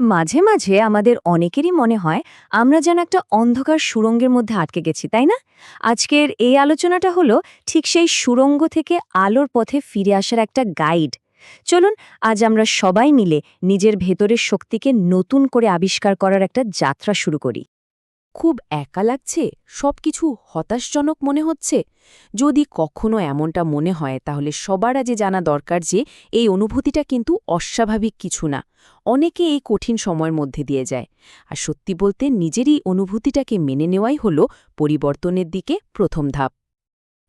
মাঝে মাঝে আমাদের অনেকেরই মনে হয় আমরা যেন একটা অন্ধকার সুরঙ্গের মধ্যে আটকে গেছি, তাই না? আজকের এই আলোচনাটা হলো ঠিক সেই সুরঙ্গ থেকে আলোর পথে ফিরে আসার একটা গাইড। চলুন, আজ আমরা সবাই মিলে নিজের ভেতরের শক্তিকে নতুন করে আবিষ্কার করার একটা যাত্রা শুরু করি। খুব একা লাগছে, সবকিছু হতাশজনক মনে হচ্ছে। যদি কখনো এমনটা মনে হয়, তাহলে সবার আগে জানা দরকার যে, এই অনুভূতিটা কিন্তু অস্বাভাবিক কিছু না। অনেকে এই কঠিন সময়ের মধ্যে দিয়ে যায়। আর সত্যি বলতে নিজেরই অনুভূতিটাকে মেনে নেওয়াই হল পরিবর্তনের দিকে প্রথম ধাপ।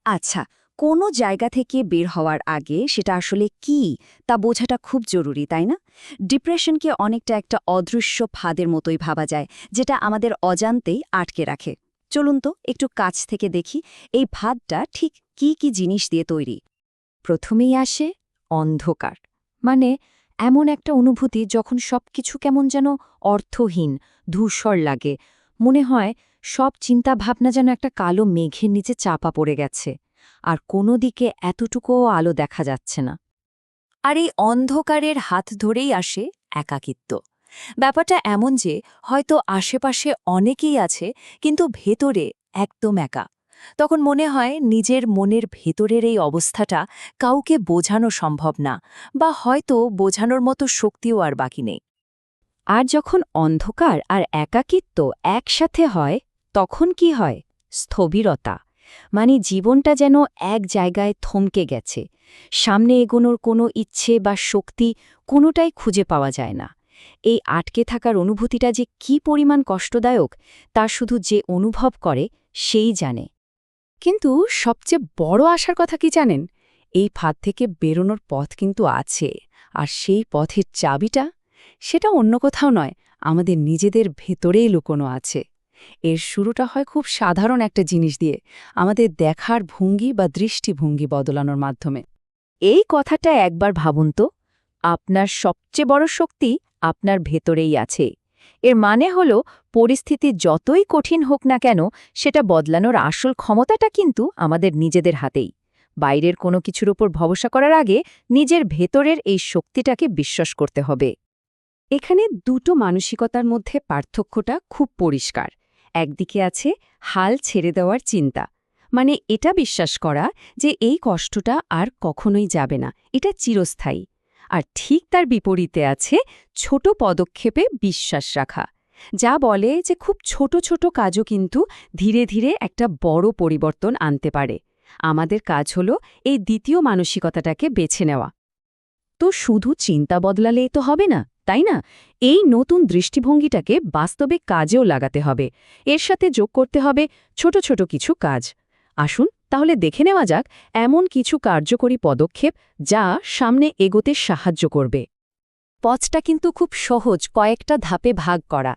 আচ্ছা কোনো জায়গা থেকে বের হওয়ার আগে সেটা আসলে কি তা বোঝাটা খুব জরুরি, তাই না? ডিপ্রেশনকে অনেকটা একটা অদৃশ্য ফাঁদের মতোই ভাবা যায়, যেটা আমাদের অজান্তেই আটকে রাখে। চলুন তো একটু কাছ থেকে দেখি এই ফাঁদটা ঠিক কি কি জিনিস দিয়ে তৈরি। প্রথমেই আসে অন্ধকার মানে এমন একটা অনুভূতি যখন সবকিছু কেমন যেন অর্থহীন, ধূসর লাগে। মনে হয় সব চিন্তা ভাবনা যেন একটা কালো মেঘের নিচে চাপা পড়ে গেছে। আর কোনো দিকে এতটুকুও আলো দেখা যাচ্ছে না। আর এই অন্ধকারের হাত ধরেই আসে একাকিত্ব। ব্যাপারটা এমন যে, হয়তো আশেপাশে অনেকেই আছে, কিন্তু ভেতরে একদম একা। তখন মনে হয় নিজের মনের ভেতরের এই অবস্থাটা কাউকে বোঝানো সম্ভব না, বা হয়তো বোঝানোর মতো শক্তিও আর বাকি নেই। আর যখন অন্ধকার আর একাকিত্ব একসাথে হয়, তখন কি হয়? স্থবিরতা। মানে জীবনটা যেন এক জায়গায় থমকে গেছে। সামনে এগোনোর কোনো ইচ্ছে বা শক্তি কোনোটাই খুঁজে পাওয়া যায় না। এই আটকে থাকার অনুভূতিটা যে কি পরিমাণ কষ্টদায়ক, তা শুধু যে অনুভব করে, সেই জানে। কিন্তু সবচেয়ে বড় আশার কথা কি জানেন? এই ফাঁদ থেকে বেরোনোর পথ কিন্তু আছে, আর সেই পথের চাবিটা, সেটা অন্য কোথাও নয়, আমাদের নিজেদের ভেতরেই লুকোনো আছে। এর শুরুটা হয় খুব সাধারণ একটা জিনিস দিয়ে, আমাদের দেখার ভঙ্গি বা দৃষ্টিভঙ্গি বদলানোর মাধ্যমে। এই কথাটা একবার ভাবুন তো, আপনার সবচেয়ে বড় শক্তি আপনার ভেতরেই আছে। এর মানে হল, পরিস্থিতি যতই কঠিন হোক না কেন, সেটা বদলানোর আসল ক্ষমতাটা কিন্তু আমাদের নিজেদের হাতেই। বাইরের কোনো কিছুর ওপর ভরসা করার আগে নিজের ভেতরের এই শক্তিটাকে বিশ্বাস করতে হবে। এখানে দুটো মানসিকতার মধ্যে পার্থক্যটা খুব পরিষ্কার। একদিকে আছে হাল ছেড়ে দেওয়ার চিন্তা। মানে এটা বিশ্বাস করা যে এই কষ্টটা আর কখনোই যাবে না, এটা চিরস্থায়ী। আর ঠিক তার বিপরীতে আছে ছোট পদক্ষেপে বিশ্বাস রাখা। যা বলে যে খুব ছোট ছোট কাজও কিন্তু ধীরে ধীরে একটা বড় পরিবর্তন আনতে পারে। আমাদের কাজ হল এই দ্বিতীয় মানসিকতাটাকে বেছে নেওয়া। তো শুধু চিন্তা বদলালেই তো হবে না। তাই না? এই নতুন দৃষ্টিভঙ্গিটাকে বাস্তবে কাজেও লাগাতে হবে। এর সাথে যোগ করতে হবে ছোট ছোট কিছু কাজ। আসুন তাহলে দেখে নেওয়া যাক এমন কিছু কার্যকরী পদক্ষেপ যা সামনে এগোতে সাহায্য করবে। পথটা কিন্তু খুব সহজ কয়েকটা ধাপে ভাগ করা।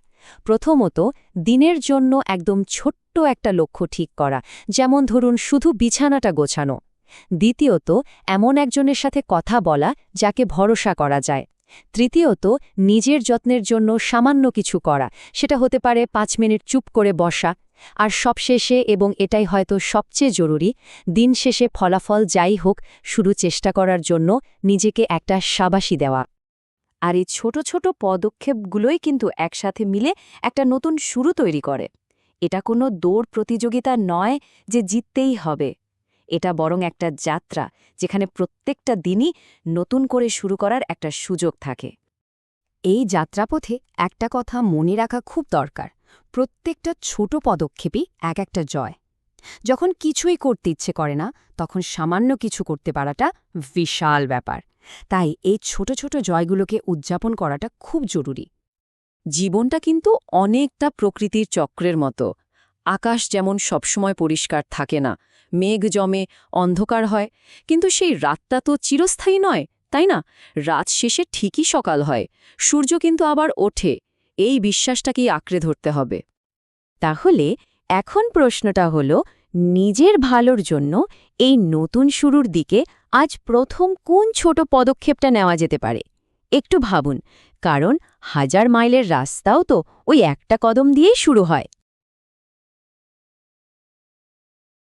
প্রথমত, দিনের জন্য একদম ছোট্ট একটা লক্ষ্য ঠিক করা, যেমন ধরুন শুধু বিছানাটা গোছানো। দ্বিতীয়ত, এমন একজনের সাথে কথা বলা যাকে ভরসা করা যায়। তৃতীয়ত, নিজের যত্নের জন্য সামান্য কিছু করা। সেটা হতে পারে পাঁচ মিনিট চুপ করে বসা, আর সবশেষে, এবং এটাই হয়তো সবচেয়ে জরুরি, দিন শেষে ফলাফল যাই হোক শুরু চেষ্টা করার জন্য নিজেকে একটা সাবাসী দেওয়া। আর এই ছোট ছোট পদক্ষেপগুলোই কিন্তু একসাথে মিলে একটা নতুন শুরু তৈরি করে। এটা কোনো দৌড় প্রতিযোগিতা নয় যে জিততেই হবে। এটা বরং একটা যাত্রা, যেখানে প্রত্যেকটা দিনই নতুন করে শুরু করার একটা সুযোগ থাকে। এই যাত্রাপথে একটা কথা মনে রাখা খুব দরকার, প্রত্যেকটা ছোট পদক্ষেপই এক একটা জয়। যখন কিছুই করতে ইচ্ছে করে না, তখন সামান্য কিছু করতে পারাটা বিশাল ব্যাপার। তাই এই ছোট ছোট জয়গুলোকে উদযাপন করাটা খুব জরুরি। জীবনটা কিন্তু অনেকটা প্রকৃতির চক্রের মতো আকাশ যেমন সবসময় পরিষ্কার থাকে না, মেঘ জমে, অন্ধকার হয়, কিন্তু সেই রাতটা তো চিরস্থায়ী নয়, তাই না? রাত শেষে ঠিকই সকাল হয়, সূর্য কিন্তু আবার ওঠে, এই বিশ্বাসটাকেই আঁকড়ে ধরতে হবে। তাহলে এখন প্রশ্নটা হল, নিজের ভালোর জন্য এই নতুন শুরুর দিকে আজ প্রথম কোন ছোট পদক্ষেপটা নেওয়া যেতে পারে? একটু ভাবুন, কারণ হাজার মাইলের রাস্তাও তো ওই একটা কদম দিয়েই শুরু হয়।